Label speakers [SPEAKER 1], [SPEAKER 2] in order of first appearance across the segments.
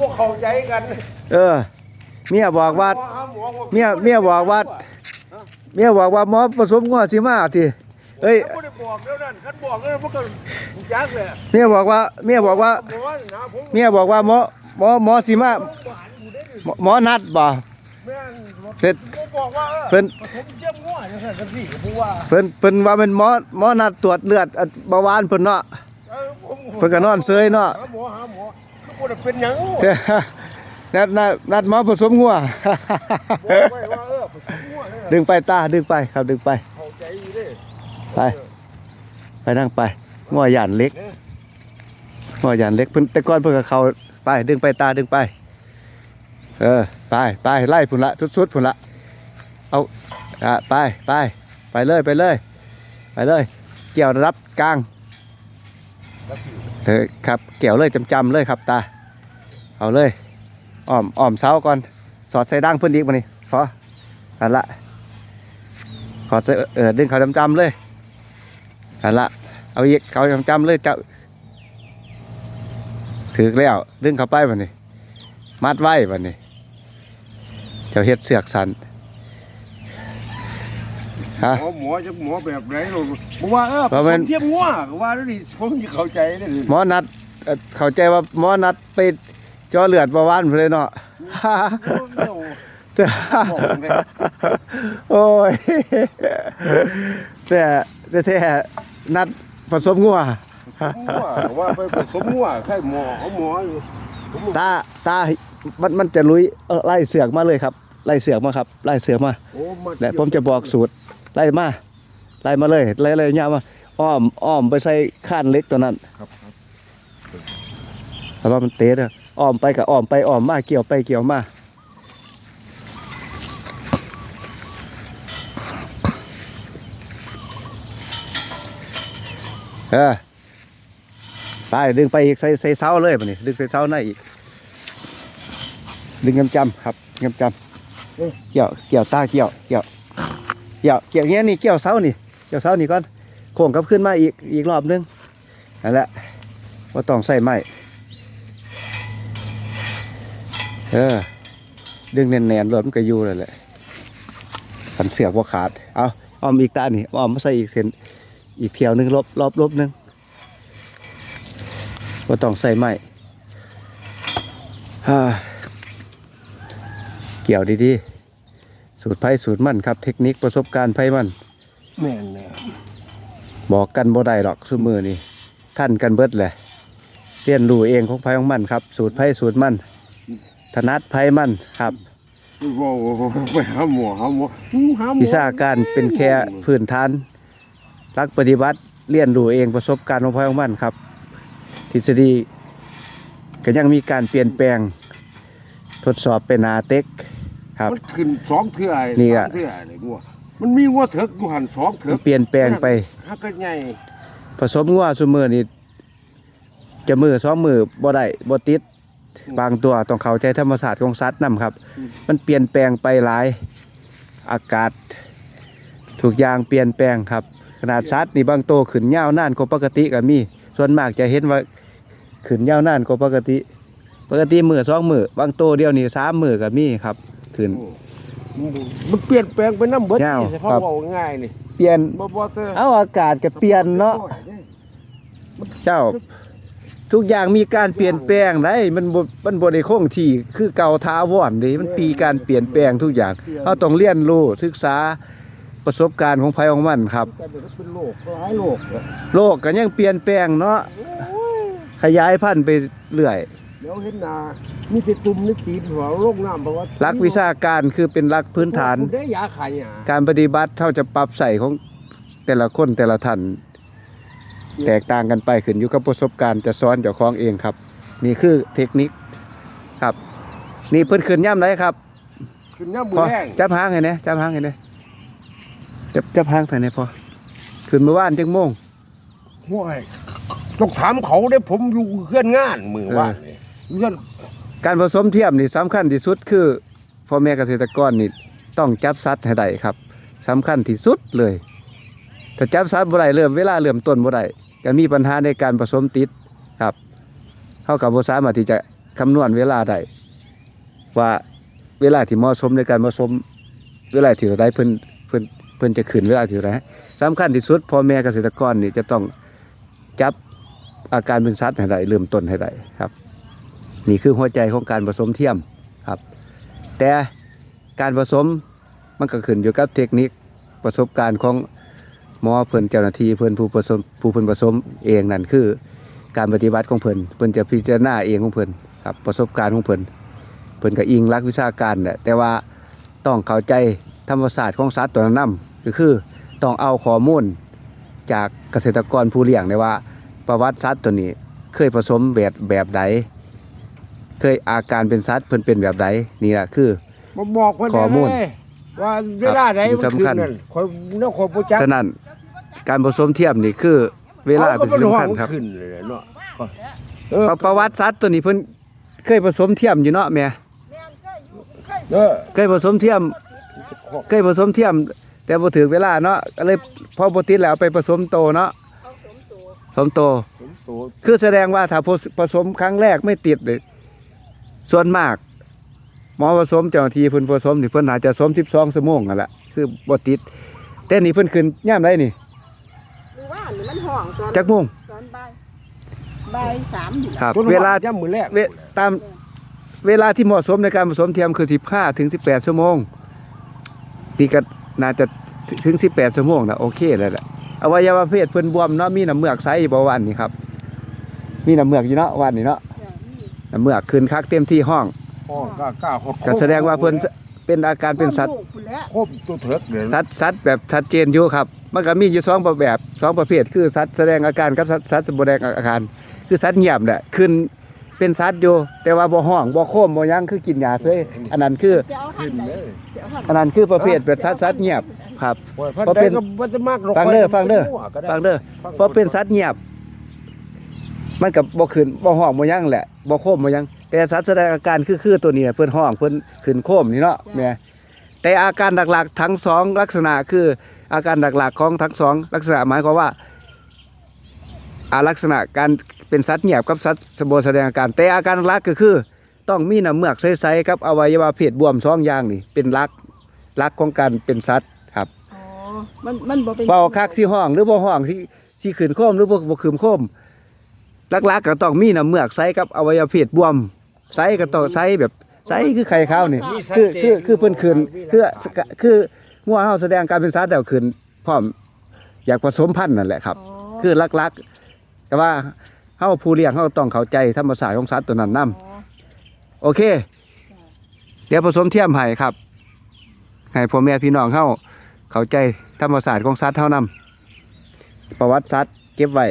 [SPEAKER 1] พวกเข้าใจกัน
[SPEAKER 2] เออ เมียบอกว่า
[SPEAKER 1] หมอหาหมอว่า
[SPEAKER 2] เมียเมียบอกว่า เมียบอกว่าหมอผสมงัวสิมาทีเอ้ย
[SPEAKER 1] เขาไม่ได้บอกแล้วนั่นคันบอกแล้วมันก็ยักเลย
[SPEAKER 2] เมียบอกว่าเมียบอกว่า
[SPEAKER 1] หมอนะผม
[SPEAKER 2] เมียบอกว่าหมอหมอหมอสิมาหมอหมอนัดบ่
[SPEAKER 1] แม่น
[SPEAKER 2] เสร็จ
[SPEAKER 1] ผมบอกว่าเออ
[SPEAKER 2] เพิ่น
[SPEAKER 1] ผมเยี่ยมง่วจังซั่นจังซี่ก็ผู้ว่า
[SPEAKER 2] เพิ่นเพิ่นว่าเป็นหมอหมอนัดตรวจเลือดอันเบาหวานเพิ่นเนาะ
[SPEAKER 1] เออผม
[SPEAKER 2] เพิ่นก็นอนเซยเนาะ
[SPEAKER 1] หาหมอหาหมอคือ บ่ได้เป็นหยัง
[SPEAKER 2] นัดนัดนัดหมอผสมงัว
[SPEAKER 1] บอกไว้ว่าเออผมง่วเนี่ย
[SPEAKER 2] ดึงไปตาดึงไปครับดึงไป
[SPEAKER 1] เข้าใจอยู่เด้
[SPEAKER 2] ไป ไปนั่งไปงัวหยานเล็กงัวหยานเล็กเพิ่นแต่ก่อนเพิ่นก็เข้าไปดึงไปตาดึงไป เออไปไปไล่พุ่นละสุดๆพุ่นละเอาอะไปไปไปเลยไปเลย ไปเลย เกี่ยวรับกลางเอ อครับเกี่ยวเลยจำๆเลยครับตาเอาเลยอ้อมอ้อมเสาก่อน สอดใส่ดังเพิ่อนอีกมานี่พออันละขอดใส่เออดึงเขาจำๆเลยอันละเอาอีกเขาจำๆเลยเจ้าถือแล้วดึงเขาไปบัดนี้มัดไว้บัดนี้เจ้าเฮ็ดเสือกสัน ฮะ
[SPEAKER 1] หมอหมอจะหมอแบบไหนลูกบอกว่าเออ
[SPEAKER 2] ว่ามัน
[SPEAKER 1] ผมเทียมง่วก็ว่าแล้วนี่ผมจะเข้าใจได้เลย
[SPEAKER 2] หมอนัดเอ่อเข้าใจว่าหมอนัดไปเจอเลือดประวานพุ่นเลยเนาะโอ้ยแต่แต่แท้นัดผสมงัว
[SPEAKER 1] ง่วว่าไปผสมง่วใครหมอเขาหมออยู่ผม
[SPEAKER 2] ตาตามันมันจะลุยเออไล่เสือกมาเลยครับ ไล่เสือกมาครับ ไล่เสือกมา
[SPEAKER 1] โอ้มา
[SPEAKER 2] และผมจะบอกสูตร ไล่มาไล่มาเลยไล่ไล่ยาวมาอ้อมอ้อมไปใส่ข้านเล็กตัวนั้น
[SPEAKER 1] ครับครับ
[SPEAKER 2] แต่ว่ามันเตะเด้ออ้อมไปกับอ้อมไปอ้อมมาเกี่ยวไปเกี่ยวมาเออไปดึงไปอีกใส่ใส่เสาเลยป่ะนี่ดึงใส่เสาหน้าอีกดึงกำจำครับกำจำเกี่ยวเกี่ยวตาเกี่ยวเกี่ยว เกี่ยวเกี่ยวเงี้ยนี่เกี่ยวเสานี่เกี่ยวเสานี่ก่อนโค้งกลับขึ้นมาอีกอีกรอบนึงนั่นแหละว่าต้องใส่ไม้เออดึงแน่นๆรวมนก็อยู่เลยแหละขันเสือกว่าขาดเอาอ้อมอีกตานี่อ้อมมาใส่อีกเส้นอีกเพียวหนึงลบลบลบหนึงว่าต้องใส่ไม้ฮ่าเกี่ยวดีๆ สูตรไผ่สูตรมันครับ เทคนิคประสบการณ์ไผ่มัน
[SPEAKER 1] แม่นแน่
[SPEAKER 2] บอกกันบ่ได้หรอกซุมือนี่ท่านกันเบิดแหละเรียนรู้เองของไผ่ของมันครับ สูตรไผ่สูตรมันถนัดไผ่มันครับ
[SPEAKER 1] บอกไปหาหมอหาหมอหาหมอ
[SPEAKER 2] วิชาการเป็นแค่พื้นฐานรักปฏิบัติเรียนรู้เองประสบการณ์ของไผ่ของมันครับ ทฤษฎีก็ยังมีการเปลี่ยนแปลง ทดสอบเป็นอาเต็ก ครับ
[SPEAKER 1] มันขึ้นสองเทื่อ
[SPEAKER 2] นี่
[SPEAKER 1] สา
[SPEAKER 2] อะ
[SPEAKER 1] มเทื่อเลยงัวมันมีงัวเถิกอยู่หันสองเถิ
[SPEAKER 2] มั
[SPEAKER 1] ก
[SPEAKER 2] นเปลี่ยนแปลงไป
[SPEAKER 1] ฮักก็ใหญ่
[SPEAKER 2] ผสมงัวซุมือนี่จะมือสองมือบ่ได้บ่ติด บางตัวต้องเข้าใจธรรมศาสตร์ของสัตว์นํครับ มันเปลี่ยนแปลงไปหลาย อากาศทุกอย่างเปลี่ยนแปลงครับ ขนาดสัตว์นี่บางตัวขึ้นยาวนานกว่าปกติก็มี ส่วนมากจะเห็นว่าขึ้นยาวนานกว่าปกติ ปกติมือสองมือบางตัวเดียวนี่สามมือก็มีครับ ขึ้น
[SPEAKER 1] มันเปลี่ยนแปลงไปน้ำเบิด
[SPEAKER 2] ยาว
[SPEAKER 1] นี่สิเขา
[SPEAKER 2] ครับ
[SPEAKER 1] บอกง่ายนี่
[SPEAKER 2] เปลี่ยน
[SPEAKER 1] บ่บ่เตอ
[SPEAKER 2] เอาอากาศก็เปลี่ยนเนาะเจ้า ทุกอย่างมีการเปลี่ยนแปลงได้มันบ่มันบ่ได้คงที่คือเก่าท้าวอนเด้มันปีการเปลี่ยนแปลงทุกอย่างเฮาต้องเรียนรู้ศึกษาประสบการณ์ของไผของมันครับ
[SPEAKER 1] แต่เดี๋ยวก็เป็นโรคหลายโรคอะ
[SPEAKER 2] โลกก็ยังเปลี่ยนแปลงเนาะขยายพันธุ์ไปเรื่อย
[SPEAKER 1] เดี๋ยวเห็นหนามีแต่ตุ่มนี่ตีนหัวโรคน้ำเพราะว่า
[SPEAKER 2] หลักวิชาการคือเป็นหลักพื้นฐาน
[SPEAKER 1] ได้ยาขายหยา
[SPEAKER 2] การปฏิบัติเท่าจะปรับใส่ของแต่ละคนแต่ละท่านแตกต่างกันไปขึ้นอยู่กับประสบการณ์จะสอนเจ้าของเองครับ นี่คือเทคนิคครับ นี่เพิ่นขึ้นย่ำไรครับ
[SPEAKER 1] ขึ้นน้ำมื
[SPEAKER 2] พ
[SPEAKER 1] อ
[SPEAKER 2] อ
[SPEAKER 1] แห้ง
[SPEAKER 2] จับหางให้เนี่ยจับหางให้เนี่ยจับจับหางไปเนี่ยพอขึ้นเมื่อวานจังโมง
[SPEAKER 1] ห่วยต้องถามเขาได้ผมอยู่เคลื่อนงานมือว่านนี่ เงื่อน
[SPEAKER 2] การผสมเทียมนี่สำคัญที่สุดคือพ่อแม่เกษตรกรนี่ต้องจับสัตว์ให้ได้ครับสำคัญที่สุดเลย ถ้าจับสัตว์บ่ได้เริ่มเวลาเริ่มต้นบ่ได้ก็มีปัญหาในการผสมติดครับเฮากับบ่สามารถที่จะคำนวณเวลาได้ว่าเวลาที่เหมาะสมในการผสมเวลาที่เราได้เพิ่นเพิ่นเพิ่นจะขึ้นเวลาที่เราได้สำคัญที่สุดพ่อแม่เกษตรกรนี่จะต้องจับอาการเป็นสัตว์ให้ได้เริ่มต้นให้ได้ครับ นี่คือหัวใจของการผสมเทียมครับ แต่การผสมมันก็ขึ้นอยู่กับเทคนิคประสบการณ์ของหมอเพิ่นเจ้าหน้าที่เพิ่นผู้ผสมผู้เพิ่นผสมเองนั่นคือ การปฏิบัติของเพิ่นเพิ่นจะพิจารณาเองของเพิ่นครับประสบการณ์ของเพิ่นเพิ่นก็อิงหลักวิชาการแหละแต่ว่าต้องเข้าใจธรรมศาสตร์ของสัตว์ตัวนั้นนำก็คือต้องเอาข้อมูลจากเกษตรกรผู้เลี้ยงได้ว่าประวัติสัตว์ตัวนี้เคยผสมแบบแบบใด เคยอาการเป็นสัตว์เพิ่นเป็นแบบใดนี่แหละคือ
[SPEAKER 1] มาบอกว่า
[SPEAKER 2] ข้อมูล
[SPEAKER 1] ได้ว่าเวลาไหน
[SPEAKER 2] ครับ
[SPEAKER 1] มันขึ้น
[SPEAKER 2] สำคัญ
[SPEAKER 1] นั่นคอยเนาะคอยบ่จัก
[SPEAKER 2] ฉะนั้นการผสมเทียมนี่คือ เวลาเป็นสิ่งสำคัญครับ
[SPEAKER 1] เอาก็มันขึ้นเลยเนาะเออ
[SPEAKER 2] ประประวัติสัตว์ตัวนี้เพิ่นเคยผสมเทียมอยู่เนาะแม่
[SPEAKER 1] เออ
[SPEAKER 2] เคยผสมเทียม เคยผสมเทียม แต่บ่ถึงเวลาเนาะก็เลยพอบ่ติดแล้วเอาไปผสมโตเนาะผสมโต
[SPEAKER 1] ผมโต
[SPEAKER 2] คือแสดงว่าถ้าผสผสมครั้งแรกไม่ติดเลย ส่วนมาก หมอผสมเจ้าหน้าที่เพิ่นผสมนี่เพิ่นอาจจะผสม12ชั่วโมงนั่นแหละคือบ่ติด แต่นี่เพิ่นขึ้นยามใดนี่
[SPEAKER 3] หรือว่านี่มันห้องตอน
[SPEAKER 2] จักโมง
[SPEAKER 3] ตอนบ่ายบ่ายสามนี่แหละ
[SPEAKER 2] ครับ
[SPEAKER 1] ต้น
[SPEAKER 2] เวลา
[SPEAKER 1] ย่ำมือแรก
[SPEAKER 2] เวตามเวลาที่เหมาะสมในการผสมเทียมคือ15ถึง18ชั่วโมงนี่ก็น่าจะถึง18ชั่วโมงนะโอเคแล้วแหละอวัยวะเพศเพิ่นบวมเนาะมีน้ำเมือกใสบ่วันนี่ครับ มีน้ำเมือกอยู่เนาะวันนี้เนาะ
[SPEAKER 3] จ้ะนี่
[SPEAKER 2] น้ำ เมือกขึ้นคักเต็มที่ห้อง
[SPEAKER 1] พ่อกล้ากล้าหด
[SPEAKER 2] ก็แสดงว่าเพิ่นเป็นอาการเป็นสัตว์
[SPEAKER 3] ลูกพุ่นแหล้ว
[SPEAKER 1] ครบตัวเถิกเลย
[SPEAKER 2] สัตว์สัตว์แบบชัดเจนอยู่ครับ มันก็มีอยู่สองประแบบสองประเภทคือสัตว์แสดงอาการกับสัตว์สัตว์แสดงอาการ คือสัตว์เงียบแหละขึ้นเป็นสัตว์อยู่ แต่ว่าบ่ห้องบ่โค้มบ่หยังคือกินยาเฉยอันนั้นคือ
[SPEAKER 3] จะเอาหั
[SPEAKER 1] ขึ้
[SPEAKER 3] น
[SPEAKER 1] น
[SPEAKER 3] ไหน
[SPEAKER 1] เลย
[SPEAKER 3] จะเอาหัน
[SPEAKER 2] อันนั้นคือประเภทแบบสัตว์สัตว์เงียบครับ
[SPEAKER 1] โอ้ย
[SPEAKER 2] เพราะเป็น
[SPEAKER 1] พันใดก็บ่จะมากหรอก
[SPEAKER 2] ฟังเด้อ
[SPEAKER 1] ข้ย
[SPEAKER 2] ฟังเด้อ
[SPEAKER 1] มั่วก็ได้
[SPEAKER 2] ฟังเด้อเพราะเป็นสัตว์เงียบ มันกับบ่ขึ้นบ่ห้องบ่หยังแหละบ่โค้มบ่หยัง แต่สัตว์แสดงอาการคือคือตัวนี้น่ะเพิ่นห้องเพิ่นขึ้นโค้มนี่เนาะแม่แต่อาการหลักๆทั้งสองลักษณะคืออาการหลักๆของทั้งสองลักษณะหมายความว่าอาลักษณะการเป็นสัตว์เงียบกับสัตว์สมบูรณ์แสดงอาการ แต่อาการหลักก็คือ ต้องมีน้ำเมือกใสๆกับอวัยวะเพศบวมสองอย่างนี่เป็นหลักหลักของการเป็นสัตว์ครับ
[SPEAKER 3] อ๋อมันมันบ่เป็น
[SPEAKER 2] เป่าคักที่ห้องหรือบ่ห้องที่ที่ขืนโค้มหรือบ่บ่ขืนโค้มห ลักๆก็ต้องมีน้ำเมือกใสกับอวัยวะเพศบวมใสก็ต้องใสแบบใสคือไข่ขาวนี่คือคือคือเพิ่นขืนคือคืองัวเฮาแสดงการเป็นสัตว์แล้วขืนพร้อมอยากผสมพันธุ์นั่นแหละครับ
[SPEAKER 3] อ๋อ
[SPEAKER 2] คือหลักๆ แต่ว่าเฮาผู้เลี้ยงเฮาต้องเข้าใจธรรมชาติของสัตว์ตัวนั้นนํ
[SPEAKER 3] อ๋อ
[SPEAKER 2] โอเค เดี๋ยวผสมเทียมให้ครับให้พ่อแม่พี่น้องเฮาเข้าใจธรรมศาสตร์ของสัตว์เฮานํประวัติสัตว์เก็บไว้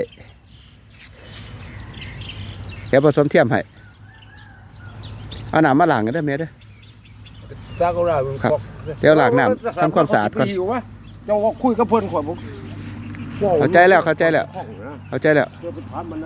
[SPEAKER 2] เดี๋ยวผสมเทียมให้เอาน้ำมาล้างกันได้อแม่เด้อ
[SPEAKER 1] จ้าก็ได้
[SPEAKER 2] ครับเดี๋ยวล้างน้ำทำความสะอาดก่อน
[SPEAKER 1] หิววะเจ้าก็คุยกับเพิ่นข่อยบ่
[SPEAKER 2] เข้าใจแล้วเข้าใจแล้ว
[SPEAKER 1] ห้องนะ
[SPEAKER 2] เข้าใจแล้ว
[SPEAKER 1] เดี๋ยวไปถามมัน